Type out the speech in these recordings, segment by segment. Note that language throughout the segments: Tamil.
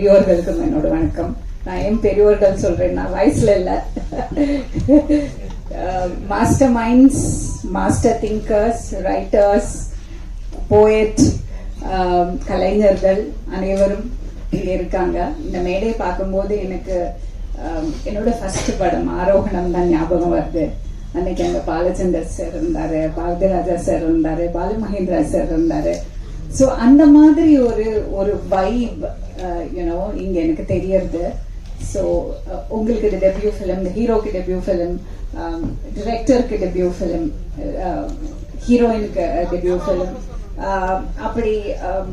பெரியோர்களுக்கும் என்னோட வணக்கம். நான் ஏன் பெரியோர்கள் சொல்றேன்? நான் வயசுல இல்ல. Master minds master thinkers writers poet கலைஞர்கள் அனைவரும் இங்கே இருக்காங்க. இந்த மேடையை பார்க்கும்போது எனக்கு என்னோட ஃபர்ஸ்ட் படம் ஆரோகணம் தான் ஞாபகம் வருது. அன்னைக்கு அங்கே பாலச்சந்தர் சார் இருந்தாரு பாரதிராஜா சார் இருந்தாரு பாலு மகேந்திரா சார் இருந்தாரு. ஸோ அந்த மாதிரி ஒரு ஒரு வைப் யூனோ uh, இங்க எனக்கு தெரியறது. ஸோ uh, உங்களுக்கு இது டெபியூ ஃபிலிம் இந்த ஹீரோக்கு டெபியூ ஃபிலிம் டிரெக்டருக்கு டெபியூ ஃபிலிம் ஹீரோயினுக்கு டெபியூ ஃபிலிம் அப்படி um,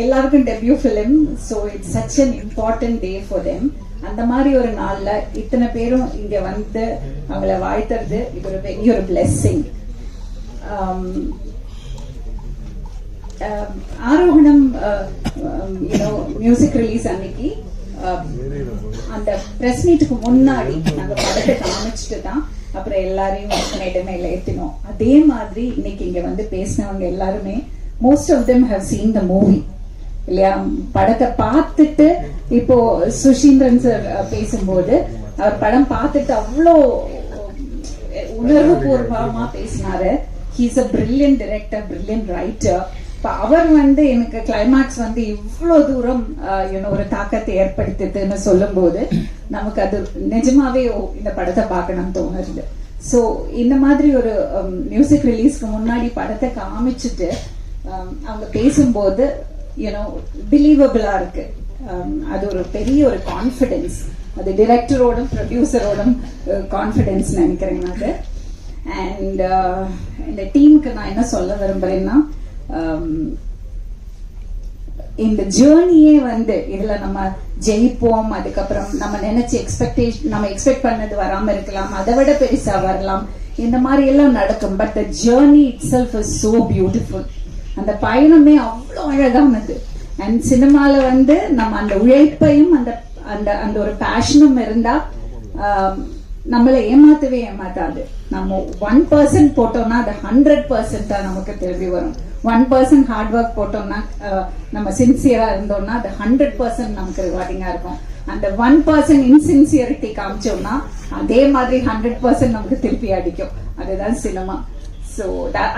எல்லாருக்கும் debut film so it's such an important day for them அந்த மாதிரி ஒரு நாள்ல இத்தனை பேரும் இங்க வந்து அவங்கள வாழ்த்துறது இது ஒரு பெரிய ஒரு blessing Um, Aarohanam uh, um, music release அன்னைக்கு uh, அந்த பிரஸ் மீட்டுக்கு முன்னாடி நாங்க படத்தை காமிச்சிட்டு தான் அப்புறம் எல்லாரையும் இடமேல ஏத்தினோம் அதே மாதிரி இன்னைக்கு இங்க வந்து பேசினவங்க எல்லாருமே most of them have seen the movie இல்லையா? படத்தை பார்த்துட்டு இப்போ சுஷீந்திரன் சார் uh, பேசும்போது அவர் படம் பார்த்துட்டு அவ்வளோ உணர்வு பூர்வமா பேசினாரு. He's a brilliant director brilliant writer இப்போ அவர் வந்து எனக்கு கிளைமாக்ஸ் வந்து இவ்வளோ தூரம் யூனோ ஒரு தாக்கத்தை ஏற்படுத்துதுன்னு சொல்லும்போது நமக்கு அது நிஜமாவே ஓ, இந்த படத்தை பார்க்கணும்னு தோணுது. ஸோ இந்த மாதிரி ஒரு மியூசிக் ரிலீஸ்க்கு முன்னாடி படத்தை காமிச்சிட்டு அவங்க பேசும்போது யூனோ பிலீவபிளாக இருக்கு. அது ஒரு பெரிய ஒரு கான்ஃபிடென்ஸ் அது டிரெக்டரோடும் ப்ரொடியூசரோடும் கான்ஃபிடென்ஸ் நினைக்கிறேன் அது. அண்ட் இந்த டீமுக்கு நான் என்ன சொல்ல விரும்புகிறேன்னா Um, இந்த ஜேர்னியே வந்து இதுல நம்ம ஜெயிப்போம் அதுக்கப்புறம் நம்ம நினைச்சு எக்ஸ்பெக்டேஷன் நம்ம எக்ஸ்பெக்ட் பண்ணது வராம இருக்கலாம் அதை விட பெருசா வரலாம். இந்த மாதிரி எல்லாம் நடக்கும். But the journey itself is so beautiful அந்த பயணமே அவ்வளோ அழகானது. அண்ட் சினிமால வந்து நம்ம அந்த உழைப்பையும் அந்த அந்த அந்த ஒரு பேஷனும் இருந்தா um, நம்மளை ஏமாத்தவே ஏமாத்தாது. நம்ம ஒன் பர்சன்ட் போட்டோம்னா அது ஹண்ட்ரட் பர்சன்ட் தான் நமக்கு திரும்பி வரும். ஒன் பர்சன்ட் ஹார்ட் ஒர்க் போட்டோம்னா நம்ம சின்சியரா இருந்தோம்னா அது ஹண்ட்ரட் பர்சன்ட் நமக்கு ரிவார்டிங்கா இருக்கும். அந்த ஒன் பர்சன்ட் இன்சின்சியரிட்டி காமிச்சோம்னா அதே மாதிரி ஹண்ட்ரட் பர்சன்ட் நமக்கு திருப்பி அடிக்கும். அதுதான் சினிமா ஸோ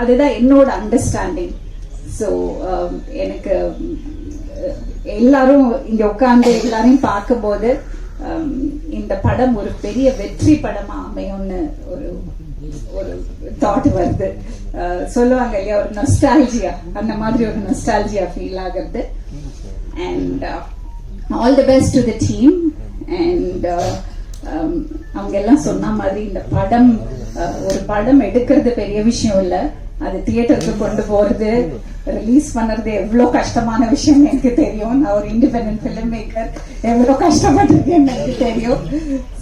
அதுதான் என்னோட அண்டர்ஸ்டாண்டிங் ஸோ எனக்கு எல்லாரும் இங்க உட்காந்து எல்லாரையும் பார்க்கும்போது இந்த படம் ஒரு பெரிய வெற்றி படமா அமையும்னு ஒரு ஒரு தாட் வருது சொல்லுவாங்க இல்லையா ஒரு நொஸ்டாலஜியா அந்த மாதிரி ஒரு நொஸ்டாலஜியா ஃபீல் ஆகுறது. And all the best to the team and அவங்க எல்லாம் சொன்ன மாதிரி இந்த படம் ஒரு படம் எடுக்கிறது பெரிய விஷயம் இல்லை. அது தியேட்டருக்கு கொண்டு போறது ரிலீஸ் பண்ணுறது எவ்வளோ கஷ்டமான விஷயம் எனக்கு தெரியும். நான் ஒரு இண்டிபெண்டன்ட் ஃபிலிம் மேக்கர் எவ்வளோ கஷ்டப்பட்டிருக்கேன் எனக்கு தெரியும்.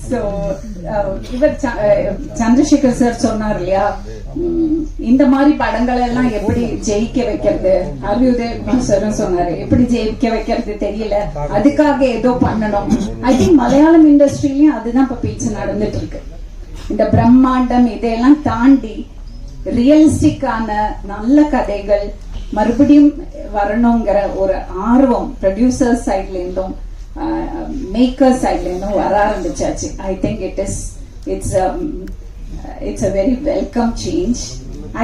ஸோ uh, இவர் ச- uh, சந்திரசேகர் சார் சொன்னார் இல்லையா? உம், இந்த மாதிரி படங்கள் எல்லாம் எப்படி ஜெயிக்க வைக்கிறது? அரியுதய சாரும் சொன்னாரு. எப்படி ஜெயிக்க வைக்கிறது தெரியல. அதுக்காக ஏதோ பண்ணணும். ஐ திங்க் மலையாளம் இண்டஸ்ட்ரியிலயும் அதுதான் இப்போ பேச்சு நடந்துட்டு இருக்கு. இந்த பிரம்மாண்டம் இதையெல்லாம் தாண்டி ரியலிஸ்டிக்கான நல்ல கதைகள் மறுபடியும் வரணுங்கிற ஒரு ஆர்வம் ப்ரொடியூசர் சைட்ல இருந்தும் மேக்கர் சைட்ல இருந்தும் வர ஆரம்பிச்சாச்சு. I think it is it's it's a very welcome change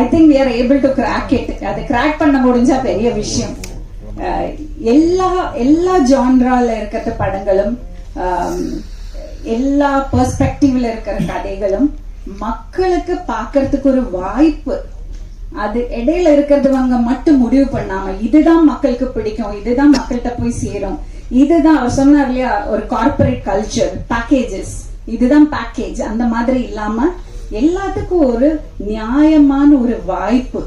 I think we are able to crack it அதை கிராக் பண்ண முடிஞ்சா பெரிய விஷயம். எல்லா எல்லா ஜான்ரால இருக்கிற படங்களும் எல்லா பெர்ஸ்பெக்டிவ்ல இருக்கிற கதைகளும் மக்களுக்கு பாக்குறதுக்கு ஒரு வாய்ப்பு. அது இடையில இருக்கிறவங்க மட்டும் முடிவு பண்ணாம இதுதான் மக்களுக்கு பிடிக்கும் இதுதான் மக்கள்கிட்ட போய் சேரும். இதுதான் அவர் சொன்னார் இல்லையா ஒரு கார்ப்பரேட் கல்ச்சர் பேக்கேஜஸ் இதுதான் பேக்கேஜ் அந்த மாதிரி இல்லாம எல்லாத்துக்கும் ஒரு நியாயமான ஒரு வாய்ப்பு.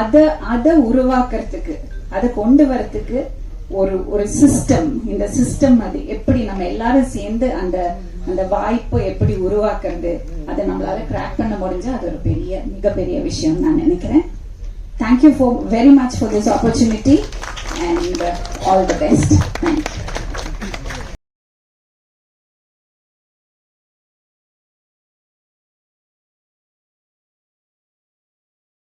அத அத உருவாக்குறதுக்கு அதை கொண்டு வரத்துக்கு ஒரு ஒரு சிஸ்டம் இந்த சிஸ்டம் அது எப்படி நம்ம எல்லாரும் சேர்ந்து அந்த அந்த வாய்ப்பை எப்படி உருவாக்குறது அதை நம்மளால கிராக் பண்ண முடிஞ்சா அது ஒரு பெரிய மிகப்பெரிய விஷயம் நான் நினைக்கிறேன். Thank you for very much for this opportunity and all the best thank you